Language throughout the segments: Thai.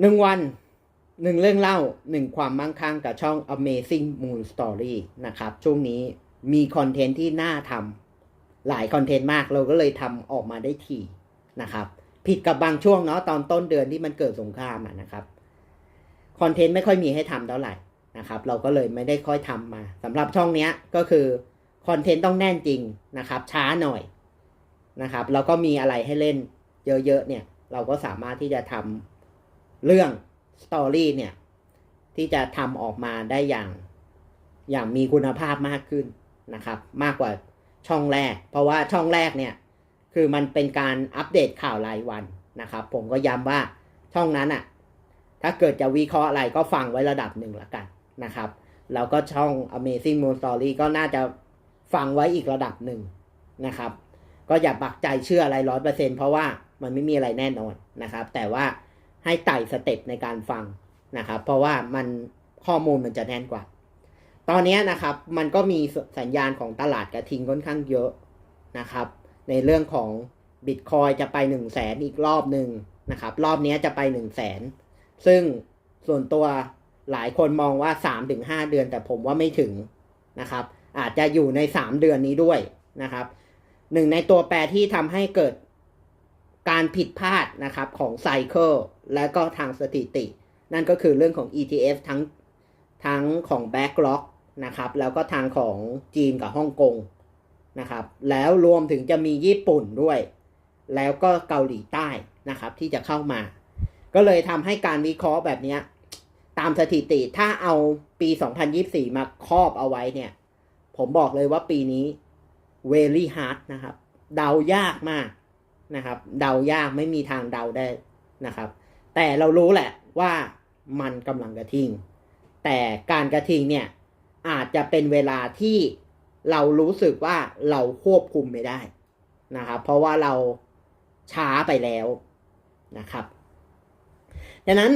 หนึ่งวันหนึ่งเรื่องเล่าหนึ่งความมั่งคั่งกับช่อง Amazing Moon Story นะครับ ช่วงนี้มีคอนเทนต์ที่น่าทำหลายคอนเทนต์มากเราก็เลยทำออกมาได้ทีนะครับ ผิดกับบางช่วงเนาะตอนต้นเดือนที่มันเกิดสงครามนะครับคอนเทนต์ไม่ค่อยมีให้ทำเท่าไหร่นะครับ เราก็เลยไม่ได้ค่อยทำมาสำหรับช่องนี้ก็คือคอนเทนต์ต้องแน่นจริงนะครับ ช้าหน่อยนะครับ แล้วก็มีอะไรให้เล่นเยอะๆเนี่ย เราก็สามารถที่จะทำ เรื่องสตอรี่เนี่ย ที่จะทำออกมาได้อย่างอย่างมีคุณภาพมากขึ้นนะครับ มากกว่าช่องแรก เพราะว่าช่องแรกเนี่ย คือมันเป็นการอัปเดตข่าวรายวันนะครับ ผมก็ย้ำว่าช่องนั้นอะถ้าเกิดจะวิเคราะห์อะไรก็ฟังไว้ระดับหนึ่งละกันนะครับ แล้วก็ช่อง Amazing Moon Story ก็น่าจะฟังไว้อีกระดับหนึ่งนะครับ ก็อย่าปักใจเชื่ออะไรร้อยเปอร์เซ็นเพราะว่ามันไม่มีอะไรแน่นอนนะครับ แต่ว่า ให้ไต่สเต็ปในการฟังนะครับ เพราะว่ามันข้อมูลมันจะแน่นกว่า ตอนนี้นะครับมันก็มีสัญญาณของตลาดกระทิงค่อนข้างเยอะนะครับ ในเรื่องของบิตคอยจะไป1นึ่งแสนอีกรอบหนึ่งนะครับ รอบนี้จะไป1นึ่งแสนซึ่งส่วนตัวหลายคนมองว่า 3-5 เดือนแต่ผมว่าไม่ถึงนะครับ อาจจะอยู่ใน 3 เดือนนี้ด้วยนะครับหนึ่งในตัวแปรที่ทำให้เกิดการผิดพลาดนะครับของไซเคิล และก็ทางสถิติ นั่นก็คือเรื่องของ ETF ทั้งทั้งของ Backlog นะครับ แล้วก็ทางของจีนกับฮ่องกงนะครับ แล้วรวมถึงจะมีญี่ปุ่นด้วย แล้วก็เกาหลีใต้นะครับที่จะเข้ามา ก็เลยทำให้การวิเคราะห์แบบนี้ตามสถิติถ้าเอาปี 2024 มาครอบเอาไว้เนี่ย ผมบอกเลยว่าปีนี้ very hard นะครับ เดายากมากนะครับ เดายากไม่มีทางเดาได้นะครับ แต่เรารู้แหละว่ามันกำลังกระทิง แต่การกระทิงเนี่ยอาจจะเป็นเวลาที่เรารู้สึกว่าเราควบคุมไม่ได้นะครับ เพราะว่าเราช้าไปแล้วนะครับ ดังนั้น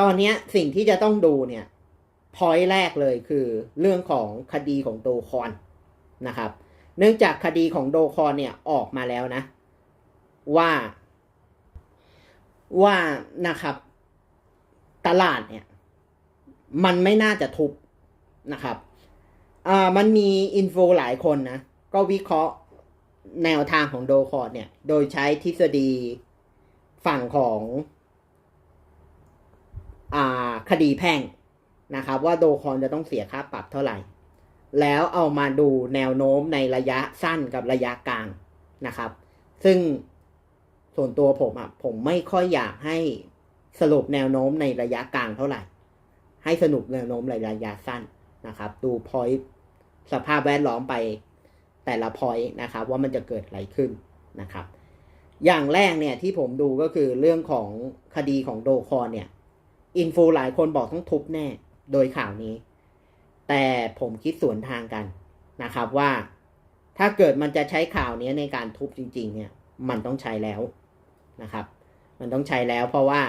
ตอนนี้สิ่งที่จะต้องดูเนี่ยพอยต์แรกเลยคือเรื่องของคดีของโดคอนนะครับ เนื่องจากคดีของโดคอนเนี่ยออกมาแล้วนะ ว่า ว่านะครับ ตลาดเนี่ย มันไม่น่าจะทุบนะครับอ่ามันมีอินโฟหลายคนนะ ก็วิเคราะห์แนวทางของโดคอนเนี่ย โดยใช้ทฤษฎีฝั่งของอ่าคดีแพ่งนะครับ ว่าโดคอนจะต้องเสียค่าปรับเท่าไหร่ แล้วเอามาดูแนวโน้มในระยะสั้นกับระยะกลางนะครับ ซึ่ง ส่วนตัวผมอะผมไม่ค่อยอยากให้สรุปแนวโน้มในระยะกลางเท่าไหร่ ให้สรุปแนวโน้มในระยะสั้นนะครับ ดูพอยต์สภาพแวดล้อมไปแต่ละพอยต์นะครับ ว่ามันจะเกิดอะไรขึ้นนะครับ อย่างแรกเนี่ยที่ผมดูก็คือเรื่องของคดีของโดคอนเนี่ยอินฟูหลายคนบอกต้องทุบแน่โดยข่าวนี้ แต่ผมคิดสวนทางกันนะครับว่าถ้าเกิดมันจะใช้ข่าวนี้ในการทุบจริง ๆ เนี่ย มันต้องใช้แล้ว นะครับ มันต้องใช้แล้วเพราะว่า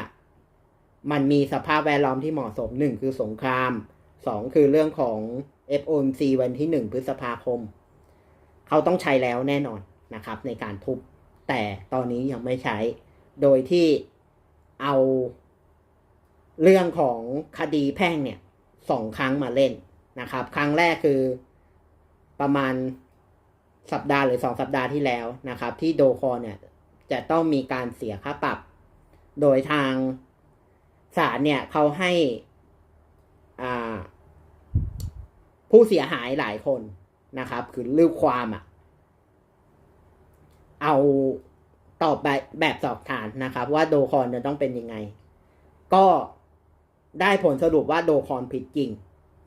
มันมีสภาพแวดล้อมที่เหมาะสมหนึ่งคือสงครามสองคือเรื่องของ FOMC วันที่หนึ่งพฤษภาคม เขาต้องใช้แล้วแน่นอนนะครับ ในการทุบ แต่ตอนนี้ยังไม่ใช้ โดยที่เอาเรื่องของคดีแพ่งเนี่ยสองครั้งมาเล่นนะครับ ครั้งแรกคือประมาณสัปดาห์หรือสองสัปดาห์ที่แล้วนะครับ ที่โดคอเนี่ย จะต้องมีการเสียค่าปรับ โดยทางศาลเนี่ยเขาให้อ่าผู้เสียหายหลายคนนะครับ คือลูกความอะ่ะ เอาตอบแบบแบบสอบถามนะครับ ว่าโดคอนจะต้องเป็นยังไง ก็ได้ผลสรุปว่าโดคอนผิดจริง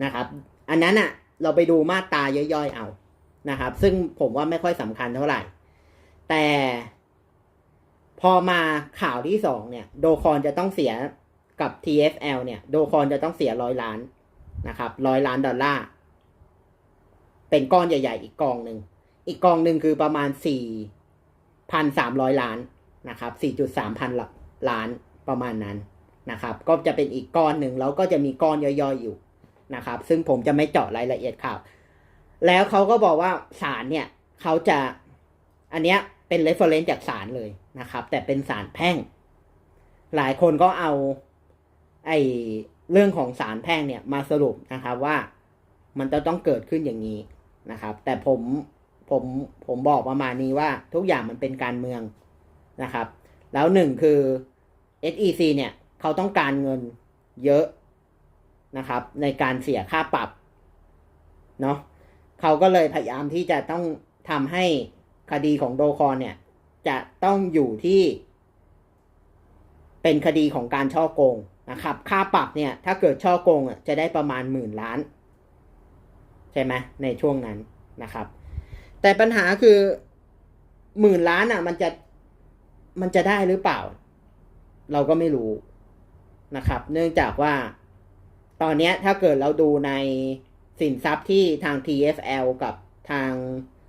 นะครับ อันนั้นอะ เราไปดูมาตราย่อยๆเอานะครับ ซึ่งผมว่าไม่ค่อยสำคัญเท่าไหร่ แต่ พอมาข่าวที่สองเนี่ย โดคอนจะต้องเสียกับ TFL เนี่ย โดคอนจะต้องเสียร้อยล้านนะครับร้อยล้านดอลลาร์ เป็นก้อนใหญ่ ๆ อีกกองหนึ่ง อีกกองหนึ่งคือประมาณสี่พันสามร้อยล้านนะครับสี่จุดสามพันล้านประมาณนั้นนะครับ ก็จะเป็นอีกก้อนหนึ่งแล้วก็จะมีก้อนย่อยๆอยู่นะครับ ซึ่งผมจะไม่เจาะรายละเอียดข่าว แล้วเขาก็บอกว่าศาลเนี่ยเขาจะอันเนี้ยเป็น reference จากศาลเลย นะครับ แต่เป็นศาลแพ่ง หลายคนก็เอาไอเรื่องของสารแพ่งเนี่ยมาสรุปนะครับว่ามันจะต้องเกิดขึ้นอย่างนี้นะครับ แต่ผมผมผมบอกประมาณนี้ว่าทุกอย่างมันเป็นการเมืองนะครับ แล้วหนึ่งคือ SEC เนี่ยเขาต้องการเงินเยอะนะครับ ในการเสียค่าปรับเนาะเขาก็เลยพยายามที่จะต้องทำให้คดีของโดคอนเนี่ย จะต้องอยู่ที่ เป็นคดีของการช่อโกงนะครับ ค่าปรับเนี่ย ถ้าเกิดช่อโกงอะจะได้ประมาณหมื่นล้าน ใช่ไหมในช่วงนั้นนะครับ แต่ปัญหาคือหมื่นล้านอะ มันจะมันจะได้หรือเปล่า เราก็ไม่รู้นะครับ เนื่องจากว่าตอนนี้ถ้าเกิดเราดูในสินทรัพย์ที่ทาง TFL กับทาง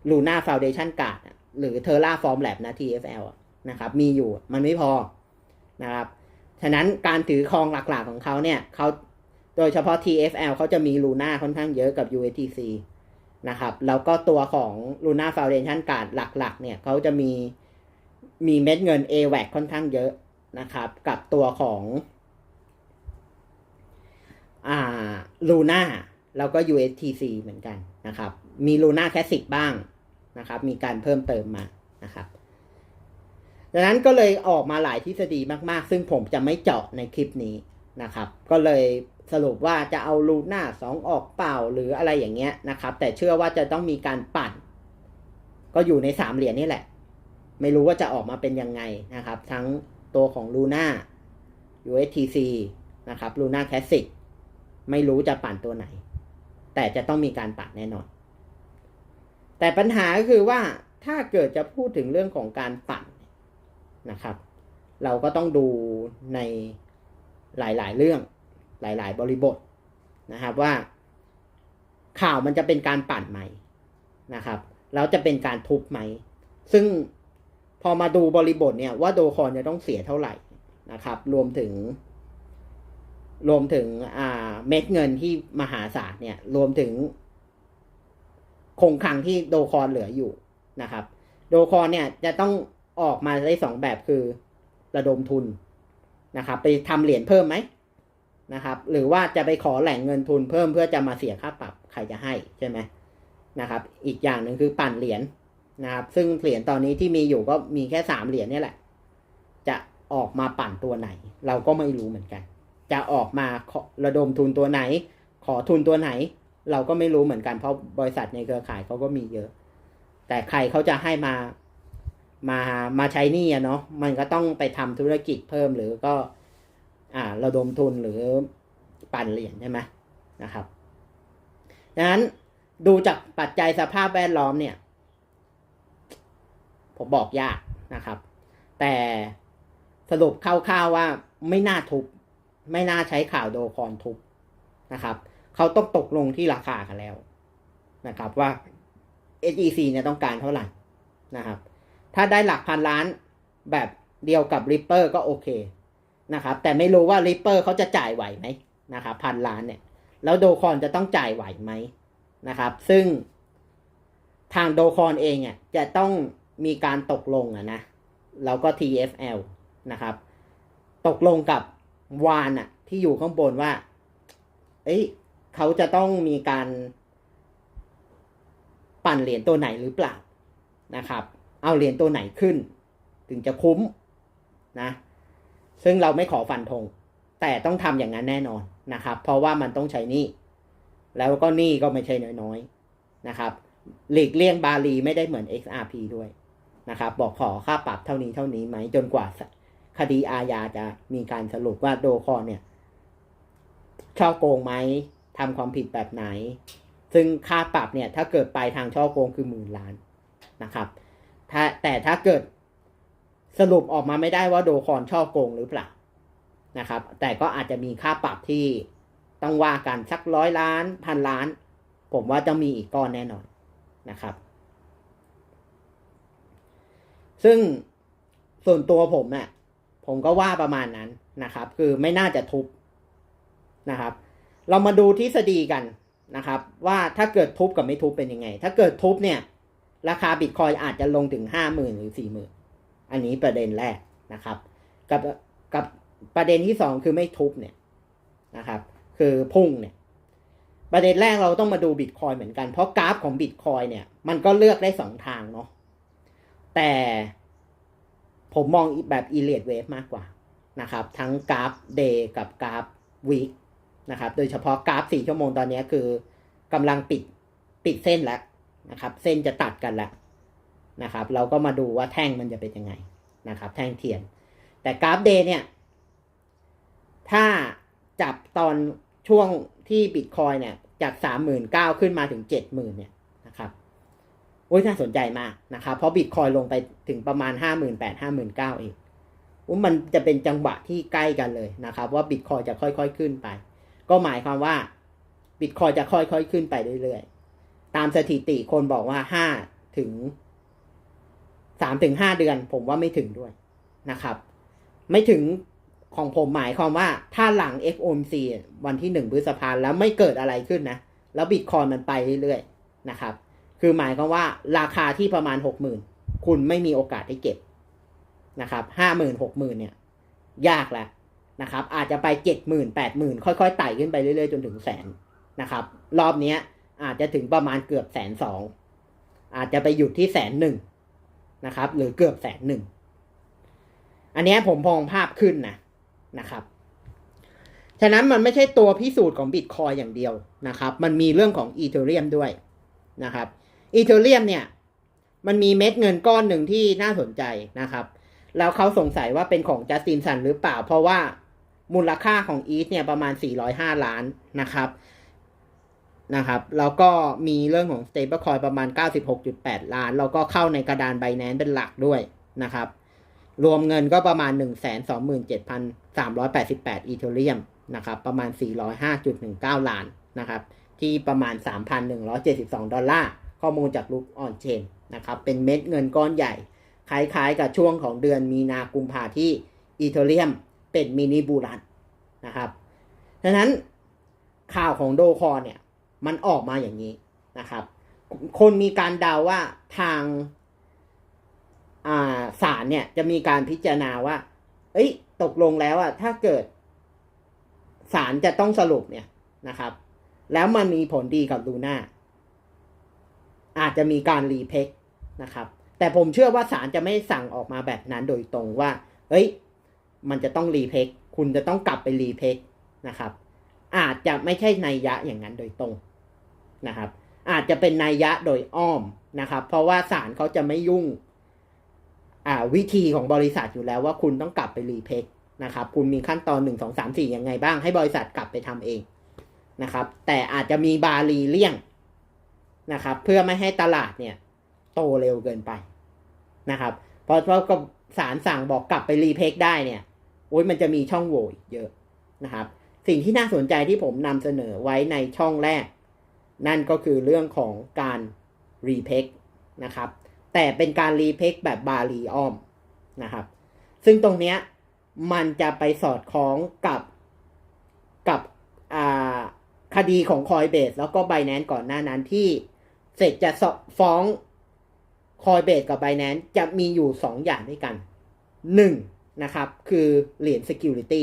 Luna Foundation Card อะ หรือ Terra Form Lab นะ TFL นะครับมีอยู่มันไม่พอนะครับฉะนั้นการถือครองหลักๆของเขาเนี่ยเขาโดยเฉพาะ TFL เขาจะมี Luna ค่อนข้างเยอะกับ USTC นะครับแล้วก็ตัวของ Luna Foundation Card หลักๆเนี่ยเขาจะมีมีเม็ดเงิน AWAC ค่อนข้างเยอะนะครับ กับตัวของอ่า Luna แล้วก็ USTC เหมือนกันนะครับ มี Luna แค่สิบบ้าง นะครับ มีการเพิ่มเติมมานะครับดังนั้นก็เลยออกมาหลายทฤษฎีมาก ๆ ซึ่งผมจะไม่เจาะในคลิปนี้นะครับ ก็เลยสรุปว่าจะเอาลูน่าสองออกเปล่าหรืออะไรอย่างเงี้ยนะครับ แต่เชื่อว่าจะต้องมีการปั่น ก็อยู่ในสามเหรียญนี่แหละ ไม่รู้ว่าจะออกมาเป็นยังไงนะครับ ทั้งตัวของ Luna USTC นะครับ Luna Classic ไม่รู้จะปั่นตัวไหน แต่จะต้องมีการปั่นแน่นอน แต่ปัญหาก็คือว่าถ้าเกิดจะพูดถึงเรื่องของการปั่นนะครับ เราก็ต้องดูในหลาย ๆ เรื่องหลาย ๆ บริบทนะครับว่า ข่าวมันจะเป็นการปั่นไหมนะครับ แล้วจะเป็นการทุบไหม ซึ่งพอมาดูบริบทเนี่ยว่าโดคอนจะต้องเสียเท่าไหร่นะครับ รวมถึง รวมถึงเม็ดเงินที่มหาศาลเนี่ย รวมถึง คงคลังที่โดคอนเหลืออยู่นะครับ โดคอนเนี่ยจะต้องออกมาได้สองแบบคือระดมทุนนะครับ ไปทำเหรียญเพิ่มไหมนะครับ หรือว่าจะไปขอแหล่งเงินทุนเพิ่มเพื่อจะมาเสียค่าปรับใครจะให้ใช่ไหมนะครับ อีกอย่างหนึ่งคือปั่นเหรียญนะครับ ซึ่งเหรียญตอนนี้ที่มีอยู่ก็มีแค่สามเหรียญนี่แหละ จะออกมาปั่นตัวไหน เราก็ไม่รู้เหมือนกัน จะออกมาระดมทุนตัวไหน ขอทุนตัวไหน เราก็ไม่รู้เหมือนกันเพราะบริษัทในเครือข่ายเขาก็มีเยอะ แต่ใครเขาจะให้มามามาใช้นี่อะเนาะมันก็ต้องไปทำธุรกิจเพิ่มหรือก็ อ่าระดมทุนหรือปั่นเหรียญใช่ไหมนะครับดังนั้นดูจากปัจจัยสภาพแวดล้อมเนี่ย ผมบอกยากนะครับ แต่สรุปคร่าวๆว่าไม่น่าทุบ ไม่น่าใช้ข่าวโดคอนทุบนะครับ เขาต้องตกลงที่ราคากันแล้วนะครับว่า SEC เนี่ยต้องการเท่าไหร่นะครับ ถ้าได้หลักพันล้านแบบเดียวกับ Ripper ก็โอเคนะครับ แต่ไม่รู้ว่า Ripper เขาจะจ่ายไหวไหมนะครับพันล้านเนี่ย แล้วโดคอนจะต้องจ่ายไหวไหมนะครับ ซึ่งทางโดคอนเองอะจะต้องมีการตกลงอะนะแล้วก็ TFL นะครับ ตกลงกับวานอะที่อยู่ข้างบนว่า เอ้ย เขาจะต้องมีการปั่นเหรียญตัวไหนหรือเปล่านะครับ เอาเหรียญตัวไหนขึ้น ถึงจะคุ้มนะ ซึ่งเราไม่ขอฟันธงแต่ต้องทำอย่างนั้นแน่นอนนะครับ เพราะว่ามันต้องใช้หนี่ แล้วก็หนี้ก็ไม่ใช่น้อยๆนะครับ หลีกเลี่ยงบาลีไม่ได้เหมือน XRP ด้วยนะครับ บอกขอค่าปรับเท่านี้เท่านี้ไหมจนกว่าคดีอาญาจะมีการสรุปว่าโดคอนเนี่ยช่อโกงไหม ทำความผิดแบบไหน ซึ่งค่าปรับเนี่ยถ้าเกิดไปทางช่อโกงคือหมื่นล้านนะครับถ้าแต่ถ้าเกิดสรุปออกมาไม่ได้ว่าโดคอนช่อโกงหรือเปล่านะครับ แต่ก็อาจจะมีค่าปรับที่ต้องว่ากันสักร้อยล้านพันล้าน ผมว่าจะมีอีกก้อนแน่นอนนะครับ ซึ่งส่วนตัวผมเนี่ยผมก็ว่าประมาณนั้นนะครับ คือไม่น่าจะทุบนะครับ เรามาดูทฤษฎีกันนะครับ ว่าถ้าเกิดทุบกับไม่ทุบเป็นยังไง ถ้าเกิดทุบเนี่ย ราคาบิตคอยอาจจะลงถึงห้าหมื่นหรือสี่หมื่นอันนี้ประเด็นแรกนะครับ กับกับประเด็นที่สองคือไม่ทุบเนี่ยนะครับ คือพุ่งเนี่ย ประเด็นแรกเราต้องมาดูบิตคอยเหมือนกัน เพราะกราฟของบิตคอยเนี่ย มันก็เลือกได้สองทางเนาะแต่ผมมองแบบอีเลียดเวฟมากกว่านะครับ ทั้งกราฟเดย์กับกราฟวีค นะครับ โดยเฉพาะกราฟสี่ชั่วโมงตอนนี้คือกำลังปิดปิดเส้นแล้วนะครับ เส้นจะตัดกันแล้วนะครับ เราก็มาดูว่าแท่งมันจะเป็นยังไงนะครับ แท่งเทียน แต่กราฟเดย์เนี่ย ถ้าจับตอนช่วงที่บิตคอยเนี่ย จากสามหมื่นเก้าขึ้นมาถึงเจ็ดหมื่นเนี่ยนะครับโอ้ยน่าสนใจมากนะครับ เพราะบิตคอยลงไปถึงประมาณห้าหมื่นแปดห้าหมื่นเก้าเองว่ามันจะเป็นจังหวะที่ใกล้กันเลยนะครับ ว่าบิตคอยจะค่อยๆขึ้นไป ก็หมายความว่าบิตคอยจะค่อยๆขึ้นไปเรื่อยๆ ตามสถิติคนบอกว่าห้าถึงสามถึงห้าเดือน ผมว่าไม่ถึงด้วยนะครับ ไม่ถึงของผมหมายความว่าถ้าหลัง FOMC วันที่หนึ่งพฤษภาแล้วไม่เกิดอะไรขึ้นนะ แล้วบิตคอยมันไปเรื่อยๆนะครับ คือหมายความว่าราคาที่ประมาณหกหมื่นคุณไม่มีโอกาสได้เก็บนะครับห้าหมื่นหกหมื่นเนี่ย ยากแล้ว นะครับ อาจจะไปเจ็ดหมื่นแปดหมื่นค่อยๆไต่ขึ้นไปเรื่อยๆ จนถึงแสนนะครับ รอบเนี้ยอาจจะถึงประมาณเกือบแสนสองอาจจะไปหยุดที่แสนหนึ่งนะครับ หรือเกือบแสนหนึ่งอันนี้ผมพองภาพขึ้นนะนะครับ ฉะนั้นมันไม่ใช่ตัวพิสูจน์ของบิตคอยอย่างเดียวนะครับ มันมีเรื่องของอีเทเรียมด้วยนะครับอีเทเรียมเนี่ย มันมีเม็ดเงินก้อนหนึ่งที่น่าสนใจนะครับ แล้วเขาสงสัยว่าเป็นของจัสตินสันหรือเปล่า เพราะว่า มูลค่าของอีทเนี่ยประมาณ 405 ล้านนะครับนะครับ แล้วก็มีเรื่องของ stablecoin ประมาณ 96.8 ล้าน แล้วก็เข้าในกระดาน Binance เป็นหลักด้วยนะครับ รวมเงินก็ประมาณ 127,388 อีเทเรียมนะครับ ประมาณ 405.19 ล้านนะครับ ที่ประมาณ 3,172 ดอลลาร์ ข้อมูลจากลุกออนเชนนะครับ เป็นเม็ดเงินก้อนใหญ่ คล้ายๆกับช่วงของเดือนมีนากุมภาที่อีเทเรียม เป็นมินิบูรันนะครับดังนั้นข่าวของโดคอเนี่ยมันออกมาอย่างนี้นะครับ คนมีการเดาว่าทางาศาลเนี่ยจะมีการพิจารณาว่า เอ้ย ตกลงแล้วอะถ้าเกิดศาลจะต้องสรุปเนี่ยนะครับ แล้วมันมีผลดีกับลูน่าอาจจะมีการรีเพกนะครับ แต่ผมเชื่อว่าศาลจะไม่สั่งออกมาแบบนั้นโดยตรงว่าเฮ้ย มันจะต้องรีเพกคุณจะต้องกลับไปรีเพกนะครับ อาจจะไม่ใช่นัยยะอย่างนั้นโดยตรงนะครับ อาจจะเป็นนัยยะโดยอ้อมนะครับ เพราะว่าศาลเขาจะไม่ยุ่งอ่าวิธีของบริษัทอยู่แล้วว่าคุณต้องกลับไปรีเพกนะครับ คุณมีขั้นตอนหนึ่งสองสามสี่ยังไงบ้าง ให้บริษัทกลับไปทำเองนะครับ แต่อาจจะมีบาลีเลี่ยงนะครับ เพื่อไม่ให้ตลาดเนี่ย โตเร็วเกินไปนะครับ เพราะเพราะกับสารสั่งบอกกลับไปรีเพกได้เนี่ย โอ้ยมันจะมีช่องโหว่เยอะนะครับ สิ่งที่น่าสนใจที่ผมนำเสนอไว้ในช่องแรก นั่นก็คือเรื่องของการรีเพกนะครับ แต่เป็นการรีเพกแบบบาลีออมนะครับ ซึ่งตรงเนี้ยมันจะไปสอดคล้องกับกับคดีของคอยเบสแล้วก็ไบแนนก่อนหน้านั้นที่เสร็จจะฟ้องคอยเบสกับไบแนนจะมีอยู่สองอย่างด้วยกันห นะครับ คือเหรียญ security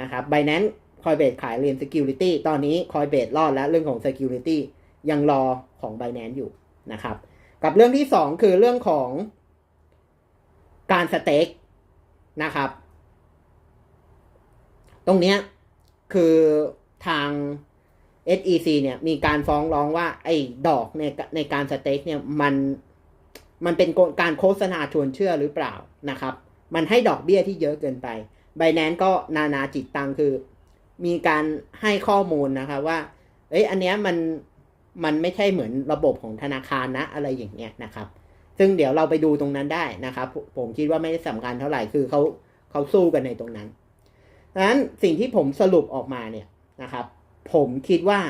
นะครับไบแนนคอยเบสขายเหรียญ security ตอนนี้คอยเบสรอดแล้วเรื่องของ security ยังรอของไบแนนอยู่นะครับ กับเรื่องที่สองคือเรื่องของการสเต็กนะครับ ตรงเนี้ยคือทาง SEC เนี่ยมีการฟ้องร้องว่า ไอ้ดอกในในการสเต็กเนี่ยมันมันเป็นการโฆษณาชวนเชื่อหรือเปล่านะครับ มันให้ดอกเบี้ยที่เยอะเกินไปไบแนนก็นานาจิตตังคือ มีการให้ข้อมูลนะคะว่า เอ้ยอันเนี้ยมันมันไม่ใช่เหมือนระบบของธนาคารนะอะไรอย่างเงี้ยนะครับ ซึ่งเดี๋ยวเราไปดูตรงนั้นได้นะครับ ผมคิดว่าไม่ได้สำคัญเท่าไหร่คือเขาเขาสู้กันในตรงนั้นดังนั้นสิ่งที่ผมสรุปออกมาเนี่ยนะครับ ผมคิดว่า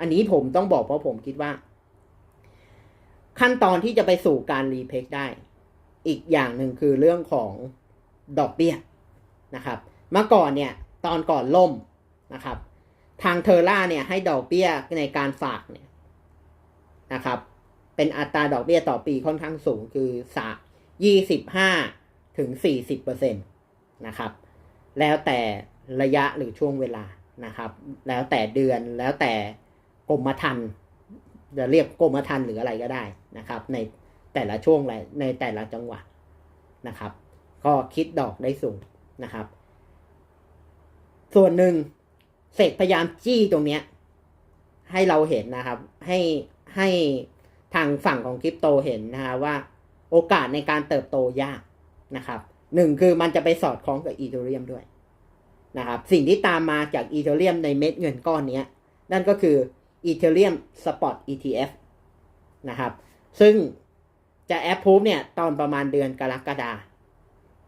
อันนี้ผมต้องบอกเพราะผมคิดว่า ขั้นตอนที่จะไปสู่การรีเพกได้ อีกอย่างหนึ่งคือเรื่องของดอกเบี้ยนะครับ เมื่อก่อนเนี่ยตอนก่อนล่มนะครับ ทางเทอร่าเนี่ยให้ดอกเบี้ยในการฝากเนี่ยนะครับ เป็นอัตราดอกเบี้ยต่อปีค่อนข้างสูงคือสายี่สิบห้าถึงสี่สิบเปอร์เซ็นตนะครับ แล้วแต่ระยะหรือช่วงเวลานะครับ แล้วแต่เดือนแล้วแต่กรมธรรม์จะเรียกกรมธรรม์หรืออะไรก็ได้นะครับ ใน แต่ละช่วงและในแต่ละจังหวะนะครับ ก็คิดดอกได้สูงนะครับ ส่วนหนึ่งเสกพยายามจี้ตรงเนี้ย ให้เราเห็นนะครับ ให้ให้ทางฝั่งของคริปโตเห็นนะฮะว่าโอกาสในการเติบโตยากนะครับหนึ่งคือมันจะไปสอดคล้องกับอีเทเรียมด้วยนะครับ สิ่งที่ตามมาจากอีเทเรียมในเม็ดเงินก้อนนี้นั่นก็คืออีเทเรียมสปอต ETF นะครับ ซึ่ง จะแอปพูฟเนี่ยตอนประมาณเดือนกรกฎา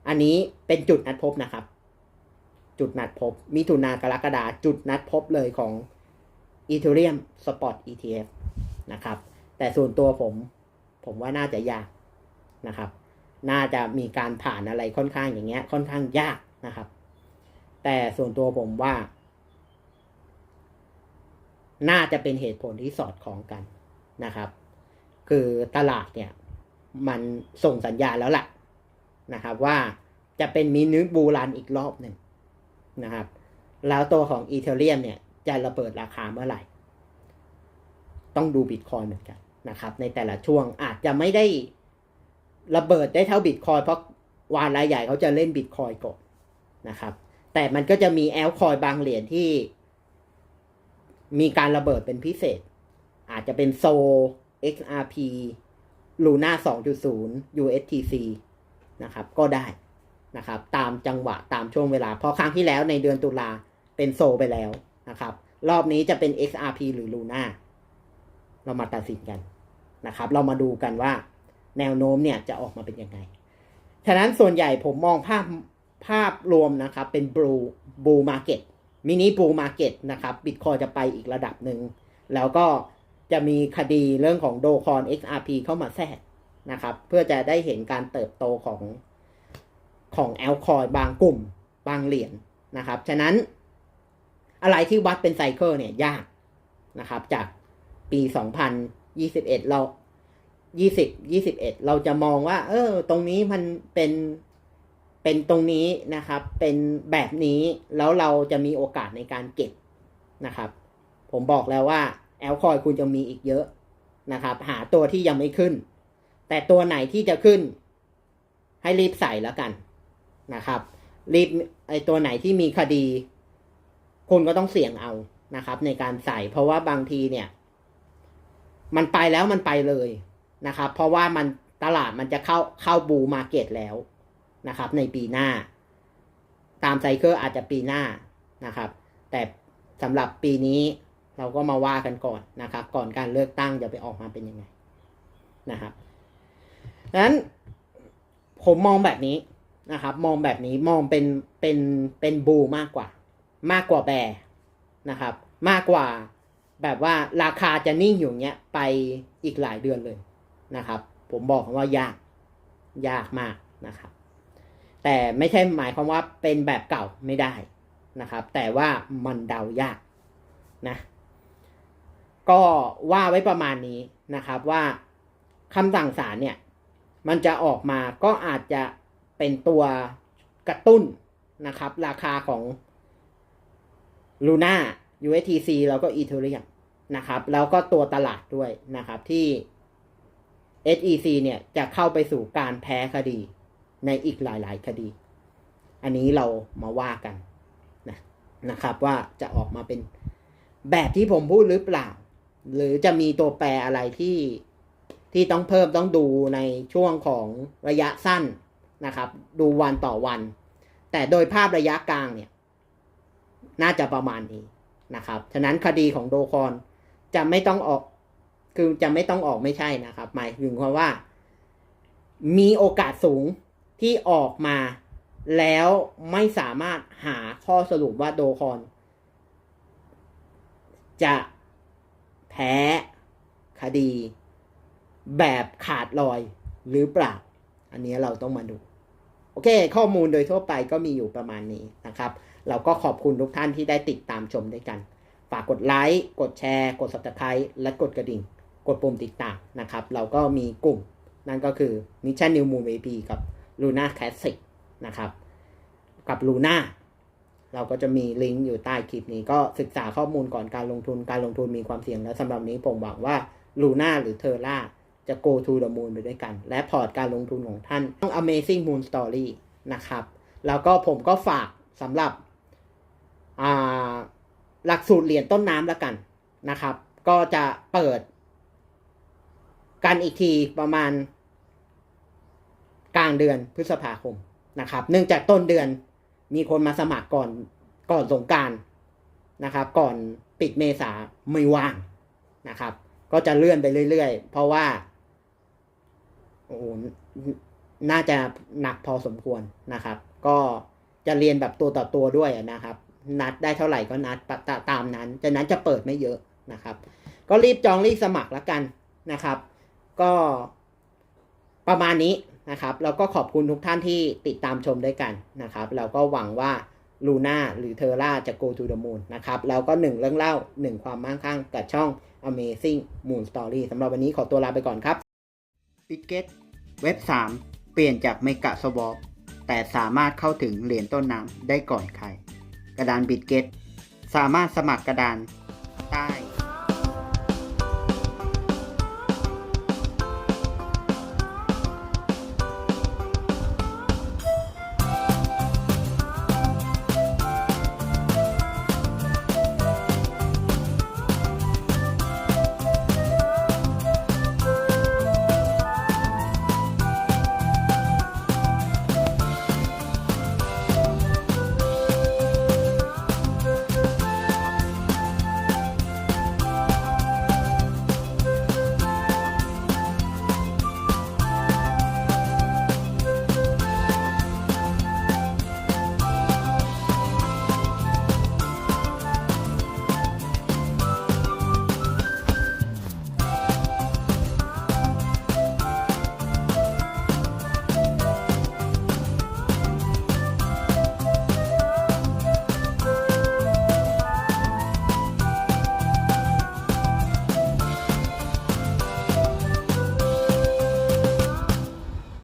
อันนี้เป็นจุดนัดพบนะครับ จุดนัดพบ มิถุนากรกฎาจุดนัดพบเลยของ Ethereum Spot ETF นะครับ แต่ส่วนตัวผม ผมว่าน่าจะยากนะครับ น่าจะมีการผ่านอะไรค่อนข้างอย่างเงี้ย ค่อนข้างยากนะครับ แต่ส่วนตัวผมว่า น่าจะเป็นเหตุผลที่สอดคล้องกันนะครับ คือตลาดเนี่ย มันส่งสัญญาณแล้วล่ะนะครับว่าจะเป็นมินิบูรันอีกรอบหนึ่งนะครับแล้วตัวของอีเทเรียมเนี่ยจะระเบิดราคาเมื่อไหร่ ต้องดูบิตคอยเหมือนกันนะครับ ในแต่ละช่วงอาจจะไม่ได้ระเบิดได้เท่าบิตคอยเพราะวานรายใหญ่เขาจะเล่นบิตคอยก่อนนะครับ แต่มันก็จะมีแอลคอยบางเหรียญที่มีการระเบิดเป็นพิเศษ อาจจะเป็นโซ XRP Luna 2.0 USTC นะครับ ก็ได้นะครับ ตามจังหวะตามช่วงเวลาเพราะครั้งที่แล้วในเดือนตุลาเป็นโซไปแล้วนะครับ รอบนี้จะเป็น XRP หรือ Luna เรามาตัดสินกันนะครับ เรามาดูกันว่าแนวโน้มเนี่ยจะออกมาเป็นยังไง ฉะนั้นส่วนใหญ่ผมมองภาพภาพรวมนะครับ เป็นบลูบูมาเก็ตมินิบูมาเก็ตนะครับ บิตคอยจะไปอีกระดับหนึ่ง แล้วก็ จะมีคดีเรื่องของโดคอน XRP เข้ามาแทรกนะครับ เพื่อจะได้เห็นการเติบโตของของแอลคอยบางกลุ่มบางเหรียญนะครับ ฉะนั้นอะไรที่วัดเป็นไซเคิลเนี่ยยากนะครับ จากปี 2021 เรา 20 21 เราจะมองว่า เออ ตรงนี้มันเป็นเป็นตรงนี้นะครับ เป็นแบบนี้แล้วเราจะมีโอกาสในการเก็บนะครับ ผมบอกแล้วว่า แอลคอยคุณจะมีอีกเยอะนะครับ หาตัวที่ยังไม่ขึ้น แต่ตัวไหนที่จะขึ้น ให้รีบใส่แล้วกันนะครับ รีบไอตัวไหนที่มีคดี คุณก็ต้องเสี่ยงเอานะครับ ในการใส่เพราะว่าบางทีเนี่ย มันไปแล้วมันไปเลยนะครับ เพราะว่ามันตลาดมันจะเข้าเข้าบูมาเก็ตแล้วนะครับ ในปีหน้า ตามไซเคิลอาจจะปีหน้านะครับ แต่สำหรับปีนี้ เราก็มาว่ากันก่อนนะครับ ก่อนการเลือกตั้งจะไปออกมาเป็นยังไงนะครับดังนั้นผมมองแบบนี้นะครับ มองแบบนี้มองเป็นเป็นเป็นบูมากกว่า มากกว่าแบร์นะครับ มากกว่าแบบว่าราคาจะนิ่งอยู่เงี้ยไปอีกหลายเดือนเลยนะครับ ผมบอกว่ายากยากมากนะครับ แต่ไม่ใช่หมายความว่าเป็นแบบเก่าไม่ได้นะครับ แต่ว่ามันเดายากนะ ก็ว่าไว้ประมาณนี้นะครับว่าคำสั่งศาลเนี่ย มันจะออกมาก็อาจจะเป็นตัวกระตุ้นนะครับ ราคาของ Luna USTC แล้วก็ Ethereum นะครับ แล้วก็ตัวตลาดด้วยนะครับที่ SEC เนี่ยจะเข้าไปสู่การแพ้คดีในอีกหลายๆ คดี อันนี้เรามาว่ากันนะนะครับว่าจะออกมาเป็นแบบที่ผมพูดหรือเปล่า หรือจะมีตัวแปรอะไรที่ที่ต้องเพิ่มต้องดูในช่วงของระยะสั้นนะครับ ดูวันต่อวัน แต่โดยภาพระยะกลางเนี่ย น่าจะประมาณนี้นะครับ ฉะนั้นคดีของโดคอนจะไม่ต้องออก คือจะไม่ต้องออกไม่ใช่นะครับ หมายถึงความว่า มีโอกาสสูงที่ออกมาแล้วไม่สามารถหาข้อสรุปว่าโดคอน จะ แพ้ คดี แบบขาดลอยหรือเปล่า อันนี้เราต้องมาดู โอเค ข้อมูลโดยทั่วไปก็มีอยู่ประมาณนี้นะครับ เราก็ขอบคุณทุกท่านที่ได้ติดตามชมด้วยกัน ฝากกดไลค์กดแชร์ กด subscribe และกดกระดิ่ง กดปุ่มติดตามนะครับ เราก็มีกลุ่ม นั่นก็คือ Mission New Moon VP กับ Luna Classic นะครับ กับ Luna เราก็จะมีลิงก์อยู่ใต้คลิปนี้ก็ศึกษาข้อมูลก่อนการลงทุนการลงทุนมีความเสี่ยงและสำหรับนี้ผมหวังว่าลูน่าหรือเทอร่าจะ go to the moon ไปด้วยกัน และพอร์ตการลงทุนของท่านต้อง amazing moon story นะครับ แล้วก็ผมก็ฝากสำหรับหลักสูตรเหรียญต้นน้ำแล้วกันนะครับ ก็จะเปิดกันอีกทีประมาณกลางเดือนพฤษภาคมนะครับ เนื่องจากต้นเดือน มีคนมาสมัครก่อนก่อนสงการนะครับ ก่อนปิดเมษาไม่ว่างนะครับ ก็จะเลื่อนไปเรื่อยๆ เพราะว่าโอ้น่าจะหนักพอสมควรนะครับ ก็จะเรียนแบบตัวต่อตัวด้วยนะครับ นัดได้เท่าไหร่ก็นัดตาตามนั้นจากนั้นจะเปิดไม่เยอะนะครับ ก็รีบจองรีบสมัครแล้วกันนะครับ ก็ประมาณนี้ นะครับแล้วก็ขอบคุณทุกท่านที่ติดตามชมด้วยกันนะครับแล้วก็หวังว่าลูน่าหรือเทอร่าจะ go to the moon นะครับแล้วก็หนึ่งเรื่องเล่าหนึ่งความมั่งคั่งกับช่อง Amazing Moon Story สำหรับวันนี้ขอตัวลาไปก่อนครับ b i t g e t เว็บ 3 เปลี่ยนจากเมกะสวอปแต่สามารถเข้าถึงเหรียญต้นน้ำได้ก่อนใคร กระดาน b i t g e t สามารถสมัครกระดานใต้